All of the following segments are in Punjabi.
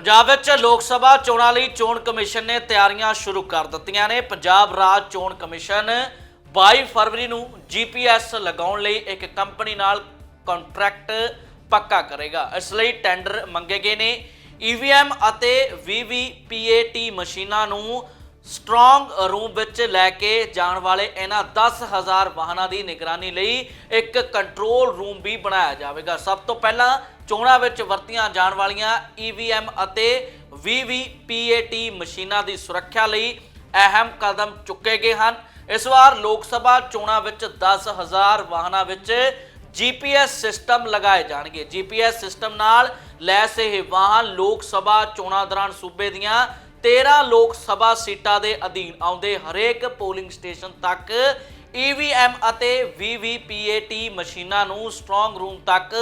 ਪੰਜਾਬ ਵਿੱਚ ਲੋਕ ਸਭਾ ਚੋਣਾਂ ਲਈ ਚੋਣ ਕਮਿਸ਼ਨ ਨੇ ਤਿਆਰੀਆਂ ਸ਼ੁਰੂ ਕਰ ਦਿੱਤੀਆਂ ਨੇ। ਪੰਜਾਬ ਰਾਜ ਚੋਣ ਕਮਿਸ਼ਨ 22 ਫਰਵਰੀ ਨੂੰ ਜੀਪੀਐਸ ਲਗਾਉਣ ਲਈ ਇੱਕ ਕੰਪਨੀ ਨਾਲ ਕੰਟਰੈਕਟ ਪੱਕਾ ਕਰੇਗਾ। ਇਸ ਲਈ ਟੈਂਡਰ ਮੰਗੇ ਗਏ ਨੇ। ਈਵੀਐਮ ਅਤੇ ਵੀਵੀਪੀਏਟੀ ਮਸ਼ੀਨਾਂ ਨੂੰ ਸਟਰੋਂਗ ਰੂਮ ਵਿੱਚ ਲੈ ਕੇ ਜਾਣ ਵਾਲੇ ਇਹਨਾਂ 10000 ਵਾਹਨਾਂ ਦੀ ਨਿਗਰਾਨੀ ਲਈ ਇੱਕ ਕੰਟਰੋਲ ਰੂਮ ਵੀ ਬਣਾਇਆ ਜਾਵੇਗਾ। ਸਭ ਤੋਂ ਪਹਿਲਾਂ ਚੋਣਾਂ ਵਿੱਚ ਵਰਤੀਆਂ ਜਾਣ ਵਾਲੀਆਂ ਈਵੀਐਮ ਅਤੇ ਵੀਵੀਪੀਏਟੀ ਮਸ਼ੀਨਾਂ ਦੀ ਸੁਰੱਖਿਆ ਲਈ ਅਹਿਮ ਕਦਮ ਚੁੱਕੇ ਗਏ ਹਨ। ਇਸ ਵਾਰ ਲੋਕ ਸਭਾ ਚੋਣਾਂ ਵਿੱਚ 10000 ਵਾਹਨਾਂ ਵਿੱਚ ਜੀਪੀਐਸ ਸਿਸਟਮ ਲਗਾਏ ਜਾਣਗੇ। ਜੀਪੀਐਸ ਸਿਸਟਮ ਨਾਲ ਲੈਸ ਇਹ ਵਾਹਨ ਲੋਕ ਸਭਾ ਚੋਣਾਂ ਦੌਰਾਨ ਸੂਬੇ ਦੀਆਂ 13 ਲੋਕ ਸਭਾ ਸੀਟਾਂ ਦੇ ਅਧੀਨ ਆਉਂਦੇ ਹਰੇਕ ਪੋਲਿੰਗ ਸਟੇਸ਼ਨ ਤੱਕ ਈਵੀਐਮ ਅਤੇ ਵੀਵੀਪੀਏਟੀ ਮਸ਼ੀਨਾਂ ਨੂੰ ਸਟਰੋਂਗ ਰੂਮ ਤੱਕ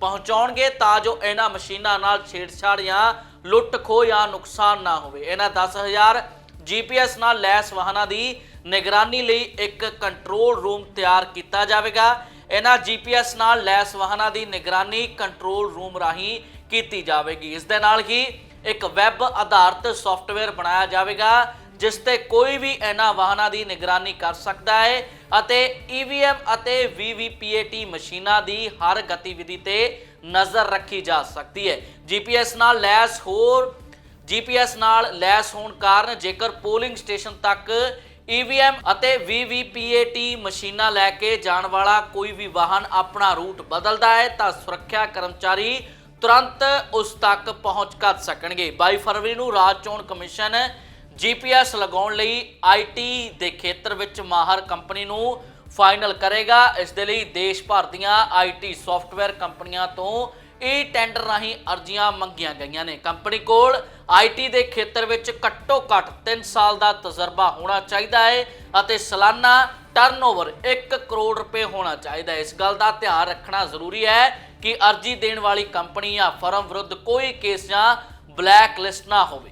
ਪਹੁੰਚਾਉਣਗੇ ਤਾਂ ਜੋ ਇਹਨਾਂ ਮਸ਼ੀਨਾਂ ਨਾਲ ਛੇੜਛਾੜ ਜਾਂ ਲੁੱਟ ਖੋ ਜਾਂ ਨੁਕਸਾਨ ਨਾ ਹੋਵੇ। ਇਹਨਾਂ 10000 ਜੀਪੀਐਸ ਨਾਲ ਲੈਸ ਵਾਹਨਾਂ ਦੀ ਨਿਗਰਾਨੀ ਲਈ ਇੱਕ ਕੰਟਰੋਲ ਰੂਮ ਤਿਆਰ ਕੀਤਾ ਜਾਵੇਗਾ। ਇਹਨਾਂ ਜੀਪੀਐਸ ਨਾਲ ਲੈਸ ਵਾਹਨਾਂ ਦੀ ਨਿਗਰਾਨੀ ਕੰਟਰੋਲ ਰੂਮ ਰਾਹੀਂ ਕੀਤੀ ਜਾਵੇਗੀ। ਇਸ ਦੇ ਨਾਲ ਹੀ ਇੱਕ ਵੈਬ ਆਧਾਰਿਤ ਸੌਫਟਵੇਅਰ ਬਣਾਇਆ ਜਾਵੇਗਾ, ਜਿਸ ਤੇ ਕੋਈ ਵੀ ਇਹਨਾਂ ਵਾਹਨਾਂ ਦੀ ਨਿਗਰਾਨੀ ਕਰ ਸਕਦਾ ਹੈ ਅਤੇ ਈਵੀਐਮ ਅਤੇ ਵੀਵੀਪੀਏਟੀ ਮਸ਼ੀਨਾਂ ਦੀ ਹਰ ਗਤੀਵਿਧੀ ਤੇ ਨਜ਼ਰ ਰੱਖੀ ਜਾ ਸਕਦੀ ਹੈ। ਜੀਪੀਐਸ ਨਾਲ ਲੈਸ ਹੋਰ ਜੀਪੀਐਸ ਨਾਲ ਲੈਸ ਹੋਣ ਕਾਰਨ ਜੇਕਰ ਪੋਲਿੰਗ ਸਟੇਸ਼ਨ ਤੱਕ ਈਵੀਐਮ ਅਤੇ ਵੀਵੀਪੀਏਟੀ ਮਸ਼ੀਨਾਂ ਲੈ ਕੇ ਜਾਣ ਵਾਲਾ ਕੋਈ ਵੀ ਵਾਹਨ ਆਪਣਾ ਰੂਟ ਬਦਲਦਾ ਹੈ, ਤਾਂ ਸੁਰੱਖਿਆ ਕਰਮਚਾਰੀ ਤੁਰੰਤ ਉਸ ਤੱਕ ਪਹੁੰਚ ਕਰ ਸਕਣਗੇ। 22 ਫਰਵਰੀ ਨੂੰ ਰਾਜ ਚੋਣ ਕਮਿਸ਼ਨ ਜੀਪੀਐਸ ਲਗਾਉਣ ਲਈ ਆਈਟੀ ਦੇ ਖੇਤਰ ਵਿੱਚ ਮਾਹਰ ਕੰਪਨੀ ਨੂੰ ਫਾਈਨਲ ਕਰੇਗਾ। ਇਸ ਦੇ ਲਈ ਦੇਸ਼ ਭਰ ਦੀਆਂ ਆਈਟੀ ਸੌਫਟਵੇਅਰ ਕੰਪਨੀਆਂ ਤੋਂ ਇਹ ਟੈਂਡਰ ਰਾਹੀਂ ਅਰਜ਼ੀਆਂ ਮੰਗੀਆਂ ਗਈਆਂ ਨੇ। ਕੰਪਨੀ ਕੋਲ ਆਈਟੀ ਦੇ ਖੇਤਰ ਵਿੱਚ ਘੱਟੋ ਘੱਟ 3 ਸਾਲ ਦਾ ਤਜਰਬਾ ਹੋਣਾ ਚਾਹੀਦਾ ਹੈ ਅਤੇ ਸਾਲਾਨਾ ਟਰਨਓਵਰ 1 ਕਰੋੜ ਰੁਪਏ ਹੋਣਾ ਚਾਹੀਦਾ ਹੈ। ਇਸ ਗੱਲ ਦਾ ਧਿਆਨ ਰੱਖਣਾ ਜ਼ਰੂਰੀ ਹੈ ਕਿ ਅਰਜ਼ੀ ਦੇਣ ਵਾਲੀ ਕੰਪਨੀ ਜਾਂ ਫਰਮ ਵਿਰੁੱਧ ਕੋਈ ਕੇਸ ਜਾਂ ਬਲੈਕ ਲਿਸਟ ਨਾ ਹੋਵੇ।